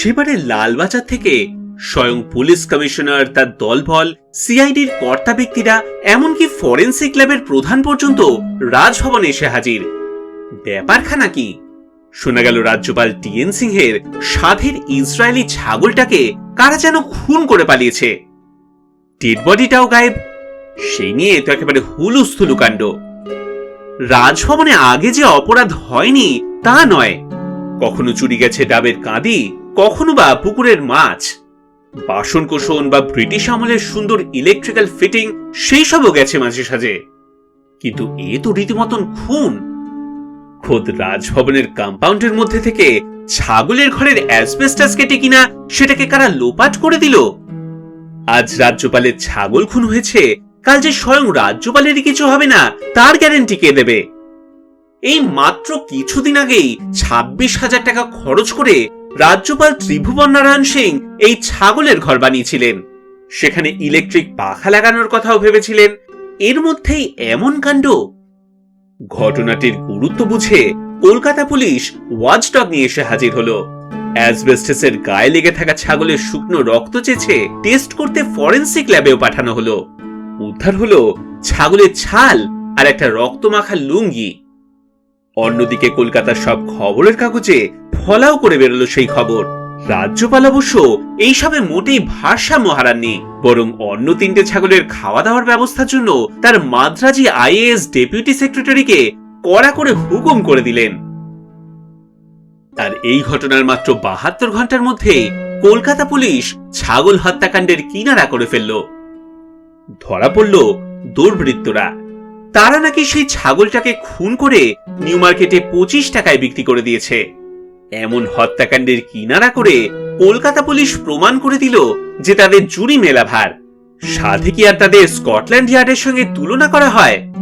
সেবারে লালবাজার থেকে স্বয়ং পুলিশ কমিশনার তার দলবল সিআইডির কর্তা ব্যক্তিরা এমনকি ফরেন্সিক ল্যাবের প্রধান পর্যন্ত রাজভবনে এসে হাজির। ব্যাপারখানা কি? শোনা গেল রাজ্যপাল টিএন সিংহের সাধের ইসরায়েলি ছাগলটাকে কারা যেন খুন করে পালিয়েছে। ডেড বডিটাও গায়েব সেই নিয়ে তো একেবারে হুলুস্থুলু কাণ্ড। রাজভবনে আগে যে অপরাধ হয়নি, তা নয়। কখনো চুরি গেছে ডাবের কাঁদি কখনো বা পুকুরের মাছ বাসন কোষণ বা ব্রিটিশ আমলের সুন্দর ইলেকট্রিক্যাল ফিটিং সেই সবও গেছে মাঝে সাঝে। কিন্তু এ তো রীতিমতন খুন। খোদ রাজভবনের কম্পাউন্ডের মধ্যে থেকে ছাগলের ঘরের অ্যাসবেস্টাস কেটে কিনা সেটাকে কারা লোপাট করে দিল? আজ রাজ্যপালের ছাগল খুন হয়েছে, কাল যে স্বয়ং রাজ্যপালেরই কিছু হবে না, তার গ্যারেন্টি কে দেবে? এই মাত্র কিছুদিন আগেই ছাব্বিশ হাজার টাকা খরচ করে রাজ্যপাল ত্রিভুবন নারায়ণ সিং এই ছাগলের ঘর বানিয়েছিলেন। সেখানে ইলেকট্রিক পাখা লাগানোর কথাও ভেবেছিলেন। এর মধ্যেই এমন কাণ্ড। ঘটনাটির গুরুত্ব বুঝে কলকাতা পুলিশ ওয়াচডগ নিয়ে এসে হাজির হলো। অ্যাসবেস্টাসের গায়ে লেগে থাকা ছাগলের শুকনো রক্ত চেয়েছে টেস্ট করতে ফরেন্সিক ল্যাবেও পাঠানো হলো। উদ্ধার হলো ছাগলের ছাল আর একটা রক্তমাখা লুঙ্গি। অন্যদিকে কলকাতার সব খবরের কাগজে ফলাও করে বেরোলো সেই খবর। রাজ্যপাল অবশ্য এইসবে মোটেই ভারসাম্য হারাননি বরং অন্য তিনটে ছাগলের খাওয়া দাওয়ার ব্যবস্থার জন্য তার মাদ্রাজি আইএএস ডেপুটি সেক্রেটারিকে কড়া করে হুকুম করে দিলেন। আর এই ঘটনার মাত্র বাহাত্তর ঘণ্টার মধ্যে কলকাতা পুলিশ ছাগল হত্যাকাণ্ডের কিনারা করে ফেলল। ধরা পড়ল দুর্বৃত্তরা। তারা নাকি সেই ছাগলটাকে খুন করে নিউ মার্কেটে পঁচিশ টাকায় বিক্রি করে দিয়েছে। এমন হত্যাকাণ্ডের কিনারা করে কলকাতা পুলিশ প্রমাণ করে দিল যে তাদের জুরি মেলা ভার সাধে কি আর তাদের স্কটল্যান্ড ইয়ার্ডের সঙ্গে তুলনা করা হয়?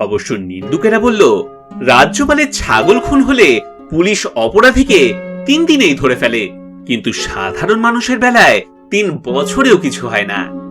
অবশ্য নিন্দুকেরা বলল, রাজ্যপালের ছাগল খুন হলে পুলিশ অপরাধীকে তিন দিনেই ধরে ফেলে, কিন্তু সাধারণ মানুষের বেলায় তিন বছরেও কিছু হয় না।